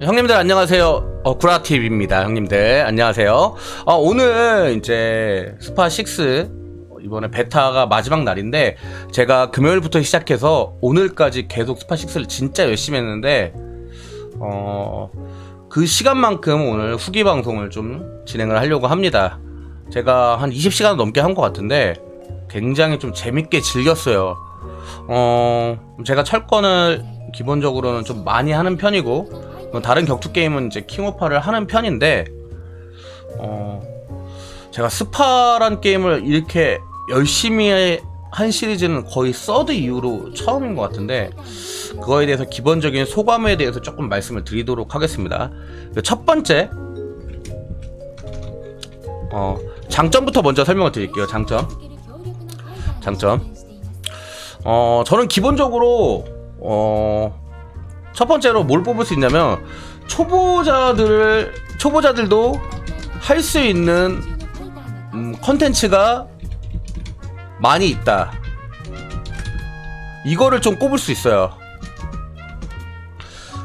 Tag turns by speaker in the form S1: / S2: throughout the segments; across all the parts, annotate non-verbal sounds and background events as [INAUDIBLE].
S1: 형님들 안녕하세요. 어, 구라TV입니다. 형님들 안녕하세요. 어, 오늘 이제 스파 6 이번에 베타가 마지막 날인데 제가 금요일부터 시작해서 오늘까지 계속 스파 6를 진짜 열심히 했는데 어, 그 시간만큼 오늘 후기 방송을 좀 진행을 하려고 합니다. 제가 한 20시간 넘게 한 것 같은데 굉장히 좀 재밌게 즐겼어요. 어, 제가 철권을 기본적으로는 좀 많이 하는 편이고 뭐 다른 격투 게임은 이제 킹오파를 하는 편인데 어, 제가 스파란 게임을 이렇게 열심히 한 시리즈는 거의 서드 이후로 처음인 것 같은데 그거에 대해서 기본적인 소감에 대해서 조금 말씀을 드리도록 하겠습니다. 그첫 번째 어, 장점부터 먼저 설명을 드릴게요. 장점. 장점. 어, 저는 기본적으로 어, 첫 번째로 뭘 뽑을 수 있냐면 초보자들 초보자들도 할 수 있는 음, 컨텐츠가 많이 있다. 이거를 좀 꼽을 수 있어요.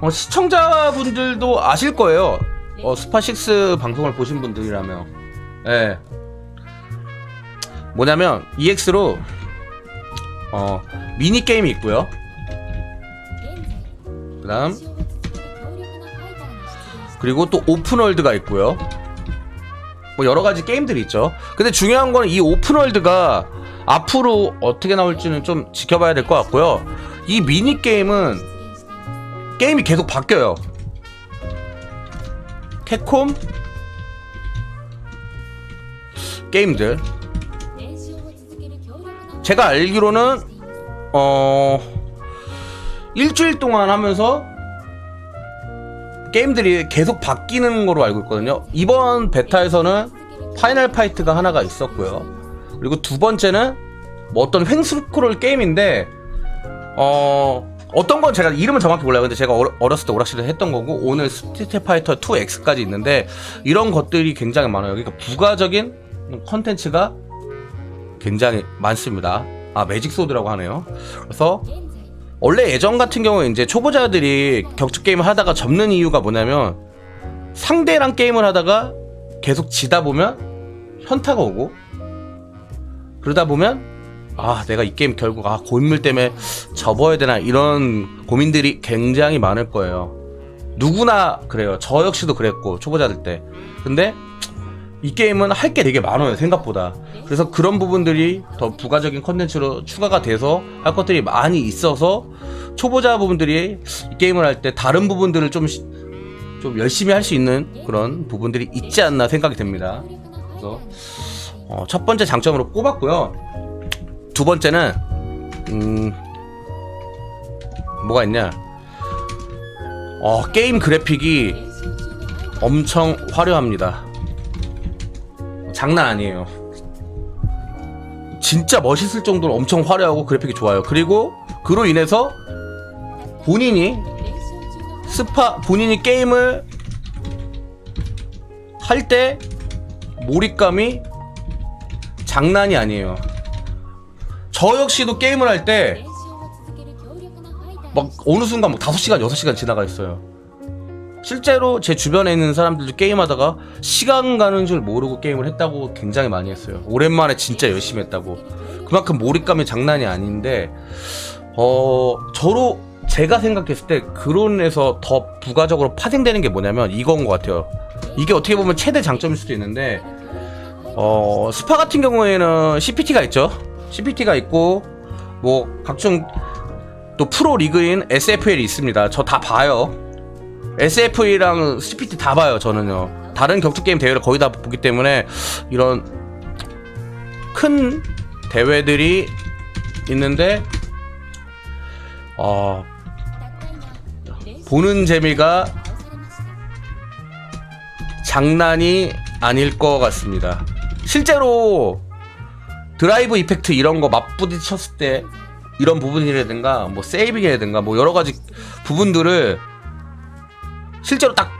S1: 어, 시청자분들도 아실 거예요. 어, 스파6 방송을 보신 분들이라면. 예. 뭐냐면, EX로, 어, 미니게임이 있고요. 그 다음, 그리고 또 오픈월드가 있고요. 뭐 여러 가지 게임들이 있죠. 근데 중요한 거는 이 오픈월드가 앞으로 어떻게 나올지는 좀 지켜봐야 될 것 같고요. 이 미니 게임은 게임이 계속 바뀌어요. 캡콤 게임들 제가 알기로는 어 일주일 동안 하면서 게임들이 계속 바뀌는 거로 알고 있거든요. 이번 베타에서는 파이널 파이트가 하나가 있었고요. 그리고 두 번째는 뭐 어떤 횡스크롤 게임인데 어 어떤 건 제가 이름은 정확히 몰라요. 근데 제가 어렸을 때 오락실에서 했던 거고 오늘 스트리트 파이터 2X까지 있는데 이런 것들이 굉장히 많아요. 그러니까 부가적인 컨텐츠가 굉장히 많습니다. 아 매직 소드라고 하네요. 그래서 원래 예전 같은 경우에 이제 초보자들이 격투 게임을 하다가 접는 이유가 뭐냐면 상대랑 게임을 하다가 계속 지다 보면 현타가 오고 그러다 보면 아 내가 이 게임 결국 아 고인물 때문에 접어야 되나 이런 고민들이 굉장히 많을 거예요. 누구나 그래요. 저 역시도 그랬고 초보자들 때. 근데 이 게임은 할 게 되게 많아요 생각보다. 그래서 그런 부분들이 더 부가적인 컨텐츠로 추가가 돼서 할 것들이 많이 있어서 초보자 부분들이 이 게임을 할 때 다른 부분들을 좀, 시- 좀 열심히 할 수 있는 그런 부분들이 있지 않나 생각이 됩니다. 그래서 어, 첫 번째 장점으로 꼽았고요. 두 번째는 음 뭐가 있냐. 어, 게임 그래픽이 엄청 화려합니다 장난 아니에요. 진짜 멋있을 정도로 엄청 화려하고 그래픽이 좋아요. 그리고 그로 인해서 본인이 스파 본인이 게임을 할 때 몰입감이 장난이 아니에요. 저 역시도 게임을 할 때 막 어느 순간 막 5시간, 6시간 지나가 있어요. 실제로 제 주변에 있는 사람들도 게임하다가 시간 가는 줄 모르고 게임을 했다고 굉장히 많이 했어요. 오랜만에 진짜 열심히 했다고. 그만큼 몰입감이 장난이 아닌데, 어, 저로 제가 생각했을 때 그론에서 더 부가적으로 파생되는 게 뭐냐면 이건 것 같아요. 이게 어떻게 보면 최대 장점일 수도 있는데, 어, 스파 같은 경우에는 CPT가 있죠. CPT가 있고, 뭐, 각종 또 프로 리그인 SFL이 있습니다. 저 다 봐요. SFE랑 CPT 다 봐요, 저는요. 다른 격투 게임 대회를 거의 다 보기 때문에 이런 큰 대회들이 있는데 어, 보는 재미가 장난이 아닐 것 같습니다. 실제로 드라이브 이펙트 이런 거 맞부딪혔을 때 이런 부분이라든가 뭐 세이빙이라든가 뭐 여러 가지 부분들을 실제로 딱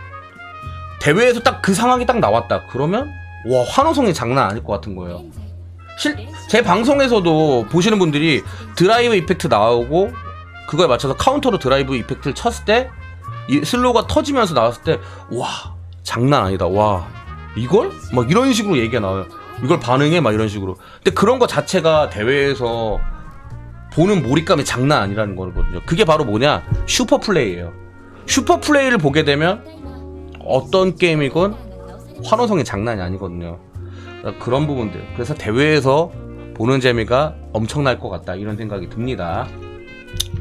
S1: 대회에서 딱 그 상황이 딱 나왔다. 그러면 와 환호성이 장난 아닐 것 같은 거예요. 실, 제 방송에서도 보시는 분들이 드라이브 이펙트 나오고 그거에 맞춰서 카운터로 드라이브 이펙트를 쳤을 때 이 슬로우가 터지면서 나왔을 때 와 장난 아니다. 와 이걸? 막 이런 식으로 얘기가 나와요. 이걸 반응해? 막 이런 식으로. 근데 그런 거 자체가 대회에서 보는 몰입감이 장난 아니라는 거거든요. 그게 바로 뭐냐? 슈퍼 플레이예요 슈퍼 플레이를 보게 되면 어떤 게임이건 환호성이 장난이 아니거든요. 그런 부분들. 그래서 대회에서 보는 재미가 엄청날 것 같다. 이런 생각이 듭니다.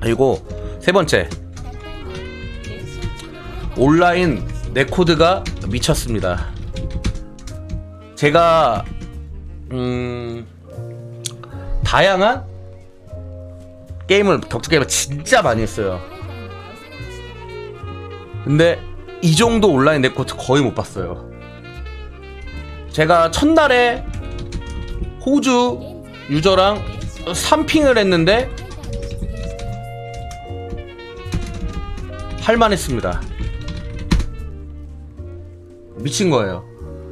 S1: 그리고 세 번째. 온라인 네코드가 미쳤습니다. 제가 음 다양한 게임을 격투 게임을 진짜 많이 했어요. 근데 이 정도 온라인 네코드 거의 못 봤어요. 제가 첫날에 호주 유저랑 3핑을 했는데 할만했습니다. 미친 거예요.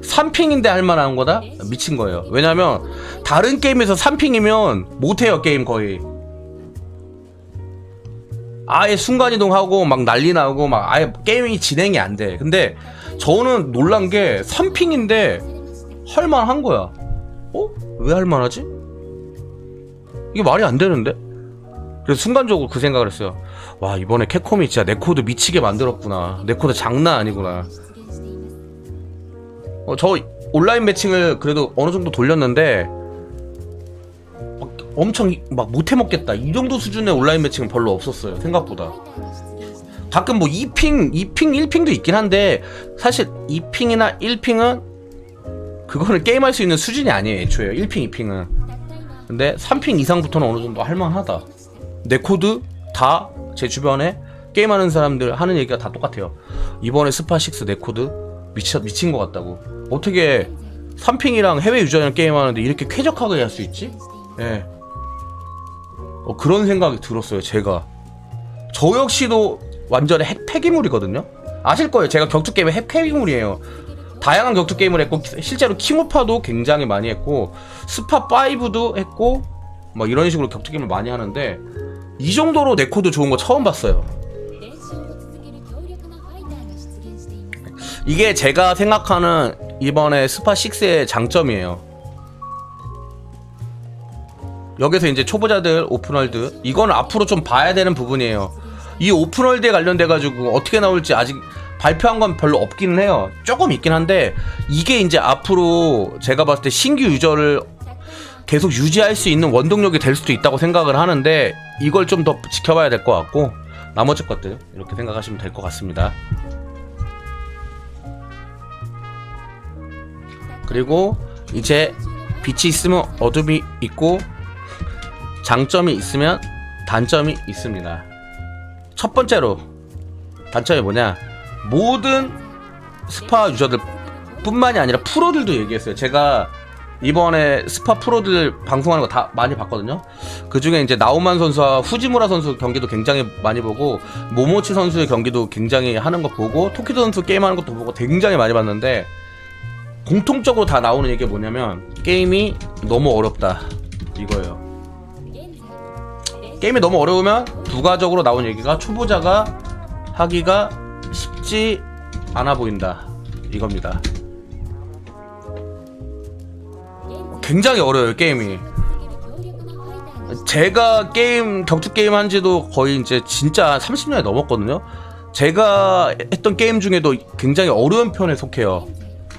S1: 3핑인데 할만한 거다? 미친 거예요. 왜냐면 다른 게임에서 3핑이면 못해요 게임 거의. 아예 순간이동하고 막 난리 나고 막 아예 게임이 진행이 안 돼. 근데 저는 놀란 게 3핑인데 할만한 거야. 어? 왜 할만하지? 이게 말이 안 되는데? 그래서 순간적으로 그 생각을 했어요. 와 이번에 캡콤이 진짜 내 코드 미치게 만들었구나. 내 코드 장난 아니구나. 어, 저 온라인 매칭을 그래도 어느 정도 돌렸는데 막 엄청 이- 막 못해 먹겠다. 이 정도 수준의 온라인 매칭은 별로 없었어요 생각보다. 가끔 뭐 2핑, 2핑, 1핑도 있긴 한데 사실 2핑이나 1핑은 그거는 게임할 수 있는 수준이 아니에요 애초에. 1핑, 2핑은. 근데 3핑 이상부터는 어느 정도 할만하다. 내 코드 다 제 주변에 게임하는 사람들 하는 얘기가 다 똑같아요. 이번에 스파6 내 코드 미쳐, 미친 것 같다고. 어떻게 3핑이랑 해외 유저랑 게임하는데 이렇게 쾌적하게 할 수 있지? 예. 어, 그런 생각이 들었어요, 제가. 저 역시도 완전히 핵 폐기물이거든요? 아실 거예요. 제가 격투 게임의 핵 폐기물이에요. 다양한 격투 게임을 했고, 기- 실제로 킹오파도 굉장히 많이 했고, 스파 5도 했고, 막 이런 식으로 격투 게임을 많이 하는데, 이 정도로 내 코드 좋은 거 처음 봤어요. 이게 제가 생각하는 이번에 스파 6의 장점이에요. 여기서 이제 초보자들 오픈월드 이건 앞으로 좀 봐야 되는 부분이에요. 이 오픈월드에 관련돼 가지고 어떻게 나올지 아직 발표한 건 별로 없기는 해요. 조금 있긴 한데 이게 이제 앞으로 제가 봤을 때 신규 유저를 계속 유지할 수 있는 원동력이 될 수도 있다고 생각을 하는데 이걸 좀 더 지켜봐야 될 것 같고 나머지 것들 이렇게 생각하시면 될 것 같습니다. 그리고 이제 빛이 있으면 어둠이 있고 장점이 있으면 단점이 있습니다. 첫 번째로 단점이 뭐냐? 모든 스파 유저들 뿐만이 아니라 프로들도 얘기했어요. 제가 이번에 스파 프로들 방송하는 거 다 많이 봤거든요. 그 중에 이제 나우만 선수와 후지무라 선수 경기도 굉장히 많이 보고 모모치 선수의 경기도 굉장히 하는 거 보고 토키도 선수 게임하는 것도 보고 굉장히 많이 봤는데 공통적으로 다 나오는 얘기가 뭐냐면 게임이 너무 어렵다 이거예요. 게임이 너무 어려우면 부가적으로 나온 얘기가 초보자가 하기가 쉽지 않아 보인다 이겁니다. 굉장히 어려워요 게임이. 제가 게임 격투 게임 한지도 거의 이제 진짜 30년이 넘었거든요. 제가 했던 게임 중에도 굉장히 어려운 편에 속해요.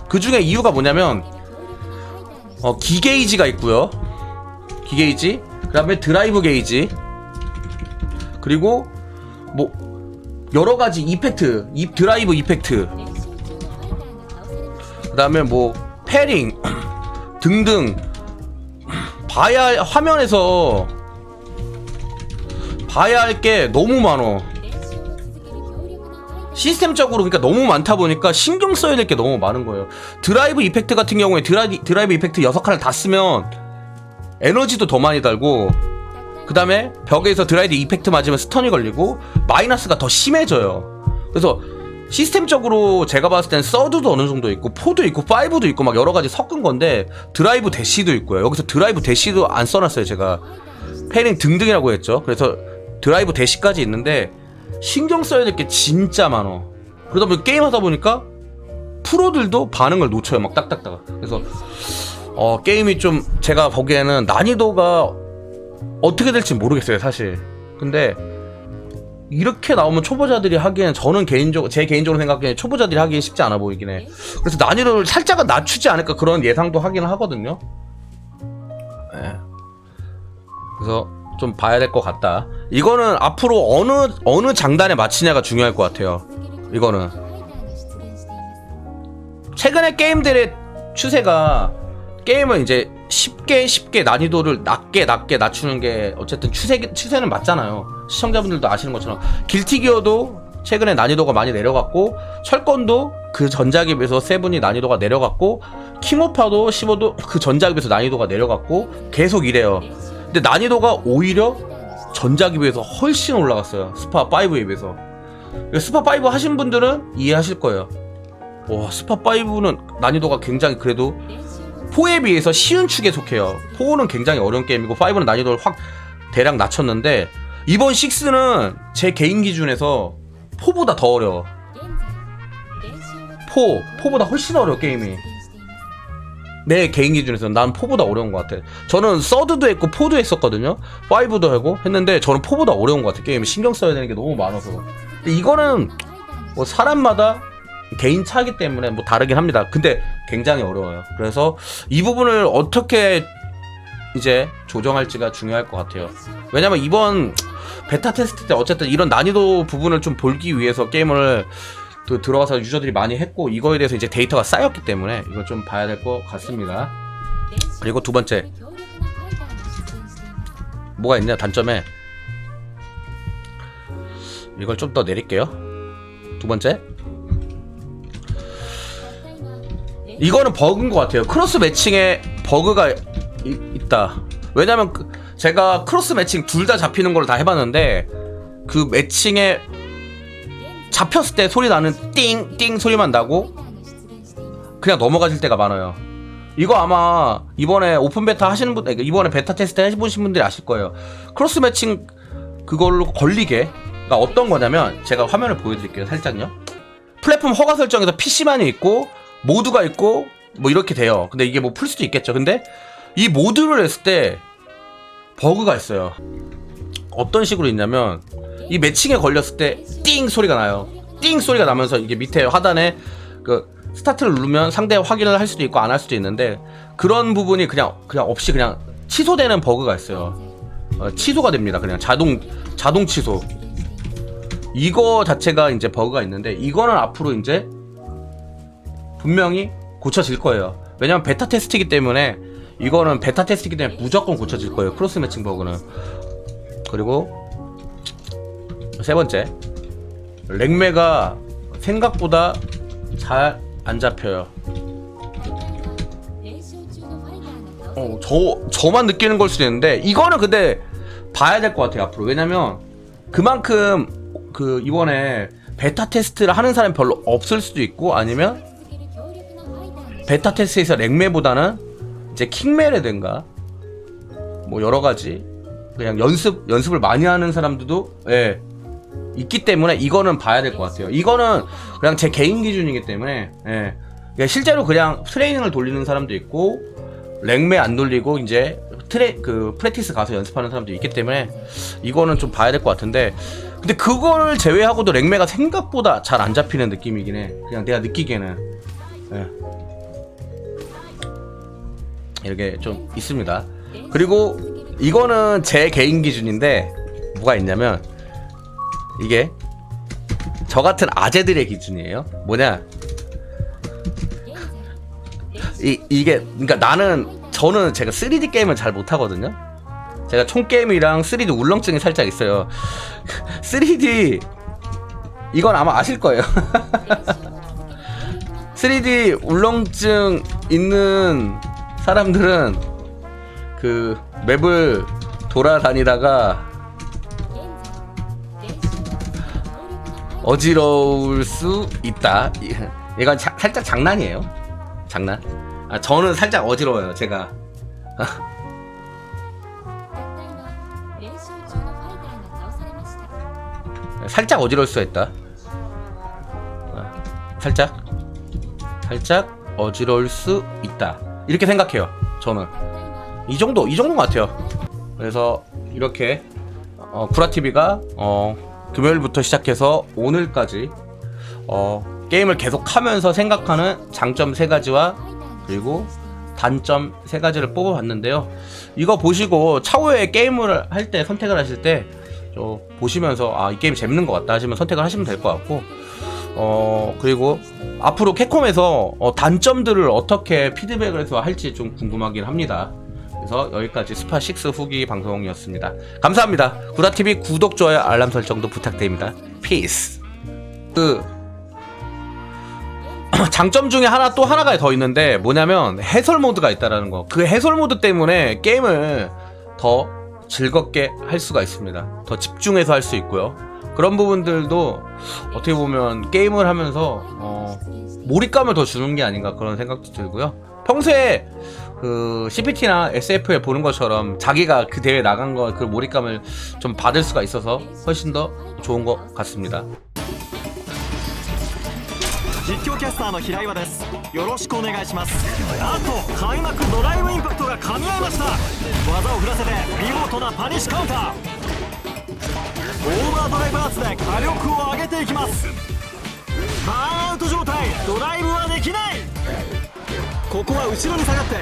S1: 그 중에 이유가 뭐냐면 어, 기게이지가 있고요. 기게이지. 그 다음에 드라이브 게이지. 그리고 뭐 여러 가지 이펙트, 이 드라이브 이펙트. 그다음에 뭐 패링 [CLEARS THROAT] 등등 봐야 할 화면에서 봐야 할 게 너무 많어. 시스템적으로 그러니까 너무 많다 보니까 신경 써야 될 게 너무 많은 거예요. 드라이브 이펙트 같은 경우에 드라이, 드라이브 이펙트 6칸을 다 쓰면 에너지도 더 많이 달고 그 다음에 벽에서 드라이브 이펙트 맞으면 스턴이 걸리고 마이너스가 더 심해져요. 그래서 시스템적으로 제가 봤을 땐 서드도 어느 정도 있고 포도 있고 파이브도 있고 막 여러 가지 섞은 건데 드라이브 대시도 있고요. 여기서 드라이브 대시도 안 써놨어요 제가 패링 등등이라고 했죠. 그래서 드라이브 대시까지 있는데 신경 써야 될 게 진짜 많어. 그러다 보니 게임 하다 보니까 프로들도 반응을 놓쳐요. 막 딱딱딱. 그래서 어, 게임이 좀 제가 보기에는 난이도가 어떻게 될지 모르겠어요, 사실. 근데 이렇게 나오면 초보자들이 하기엔 저는 개인적으로 제 개인적으로 생각하기엔 초보자들이 하기 쉽지 않아 보이긴 해. 그래서 난이도를 살짝은 낮추지 않을까 그런 예상도 하기는 하거든요. 예. 그래서 좀 봐야 될 것 같다. 이거는 앞으로 어느 어느 장단에 맞추냐가 중요할 것 같아요. 이거는 최근에 게임들의 추세가 게임을 이제 쉽게 쉽게 난이도를 낮게 낮게 낮추는 게 어쨌든 추세 추세는 맞잖아요. 시청자분들도 아시는 것처럼 길티 기어도 최근에 난이도가 많이 내려갔고 철권도 그 전작에 비해서 세븐이 난이도가 내려갔고 킹오파도 15도 그 전작에 비해서 난이도가 내려갔고 계속 이래요. 근데 난이도가 오히려 전작에 비해서 훨씬 올라갔어요. 스파 5에 비해서. 스파 5 하신 분들은 이해하실 거예요. 와 스파 5는 난이도가 굉장히 그래도 4에 비해서 쉬운 축에 속해요. 4는 굉장히 어려운 게임이고 5는 난이도를 확 대략 낮췄는데 이번 6는 제 개인 기준에서 4보다 더 어려워. 4, 4보다 훨씬 어려워 게임이. 내 개인 기준에서는 난 4보다 어려운 것 같아. 저는 서드도 했고 4도 했었거든요. 5도 하고 했는데 저는 4보다 어려운 것 같아. 게임이 신경 써야 되는 게 너무 많아서. 근데 이거는 뭐 사람마다 개인 차기 때문에 뭐 다르긴 합니다. 근데 굉장히 어려워요. 그래서 이 부분을 어떻게 이제 조정할지가 중요할 것 같아요. 왜냐면 이번 베타 테스트 때 어쨌든 이런 난이도 부분을 좀 볼기 위해서 게임을 또 들어가서 유저들이 많이 했고 이거에 대해서 이제 데이터가 쌓였기 때문에 이걸 좀 봐야 될 것 같습니다. 그리고 두 번째 뭐가 있냐 단점에 이걸 좀 더 내릴게요. 두 번째 이거는 버그인 것 같아요. 크로스 매칭에 버그가 이- 있다. 왜냐면 그- 제가 크로스 매칭 둘 다 잡히는 걸 다 해봤는데 그 매칭에 잡혔을 때 소리 나는 띵 띵 소리만 나고 그냥 넘어가질 때가 많아요. 이거 아마 이번에 오픈 베타 하시는 분, 이번에 베타 테스트 해보신 분들이 아실 거예요. 크로스 매칭 그걸로 걸리게 가 어떤 거냐면 제가 화면을 보여드릴게요. 살짝요. 플랫폼 허가 설정에서 PC만이 있고 모두가 있고 뭐 이렇게 돼요. 근데 이게 뭐 풀 수도 있겠죠. 근데 이 모드를 했을 때 버그가 있어요. 어떤 식으로 있냐면 이 매칭에 걸렸을 때 띵 소리가 나요. 띵 소리가 나면서 이게 밑에 하단에 그 스타트를 누르면 상대 확인을 할 수도 있고 안 할 수도 있는데 그런 부분이 그냥 그냥 없이 그냥 취소되는 버그가 있어요. 어, 취소가 됩니다. 그냥 자동 자동 취소. 이거 자체가 이제 버그가 있는데 이거는 앞으로 이제 분명히 고쳐질 거예요. 왜냐면 베타 테스트이기 때문에 이거는 베타 테스트이기 때문에 무조건 고쳐질 거예요. 크로스 매칭 버그는. 그리고 세 번째 렉매가 생각보다 잘 안 잡혀요. 어, 저 저만 느끼는 걸 수도 있는데 이거는 근데 봐야 될 것 같아요 앞으로 왜냐면 그만큼 그 이번에 베타 테스트를 하는 사람이 별로 없을 수도 있고 아니면 베타 테스트에서 렉매보다는 이제 킹매라든가 뭐 여러 가지 그냥 연습 연습을 많이 하는 사람들도 예 있기 때문에 이거는 봐야 될 것 같아요. 이거는 그냥 제 개인 기준이기 때문에 예 그냥 실제로 그냥 트레이닝을 돌리는 사람도 있고 랭매 안 돌리고 이제 트레 그 프랙티스 가서 연습하는 사람도 있기 때문에 이거는 좀 봐야 될 것 같은데 근데 그거를 제외하고도 랭매가 생각보다 잘 안 잡히는 느낌이긴 해. 그냥 내가 느끼기에는 예. 이렇게 좀 있습니다. 그리고 이거는 제 개인 기준인데 뭐가 있냐면 이게 저 같은 아재들의 기준이에요. 뭐냐? 이 이게 그러니까 나는 저는 제가 3D 게임을 잘 못하거든요. 제가 총 게임이랑 3D 울렁증이 살짝 있어요. [LAUGHS] 3D 이건 아마 아실 거예요. [LAUGHS] 3D 울렁증 있는 사람들은 그 맵을 돌아다니다가 어지러울 수 있다. 이- 이건 자- 살짝 장난이에요. 장난. 아, 저는 살짝 어지러워요. 제가. [LAUGHS] 살짝 어지러울 수 있다. 아, 살짝 살짝 어지러울 수 있다. 이렇게 생각해요. 저는 이 정도 이 정도 같아요. 그래서 이렇게 어, 구라 TV가 어, 금요일부터 시작해서 오늘까지 어, 게임을 계속하면서 생각하는 장점 세 가지와 그리고 단점 세 가지를 뽑아봤는데요. 이거 보시고 차후에 게임을 할 때 선택을 하실 때저 보시면서 아 이 게임 재밌는 것 같다 하시면 선택을 하시면 될 것 같고 어 그리고 앞으로 캡콤에서 어, 단점들을 어떻게 피드백을 해서 할지 좀 궁금하긴 합니다. 그래서 여기까지 스파 6 후기 방송이었습니다. 감사합니다. 구라TV 구독, 좋아요, 알람 설정도 부탁드립니다. 피스. 그 [CLEARS THROAT] 장점 중에 하나 또 하나가 더 있는데 뭐냐면 해설 모드가 있다라는 거. 그 해설 모드 때문에 게임을 더 즐겁게 할 수가 있습니다. 더 집중해서 할 수 있고요. 그런 부분들도 어떻게 보면 게임을 하면서 어, 몰입감을 더 주는 게 아닌가 그런 생각도 들고요. 평소에 그 CPT나 SF에 보는 것처럼 자기가 그 대회 나간 거 그 몰입감을 좀 받을 수가 있어서 훨씬 더 좋은 것 같습니다.
S2: 実況キャスターの平岩ですよろしくお願いしますあと開幕ドライブインパクトが噛み合いました技を振らせて見事なパニッシュカウンター オーバードライブアーツで火力を上げていきます。バーンアウト状態。ドライブはできない。ここは後ろに下がって。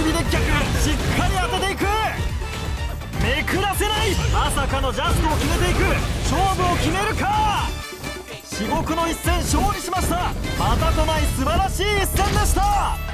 S2: 指で逆しっかり当てていく。めくらせない。まさかのジャストを決めていく。勝負を決めるか。至極の一戦勝利しました。またとない素晴らしい一戦でした。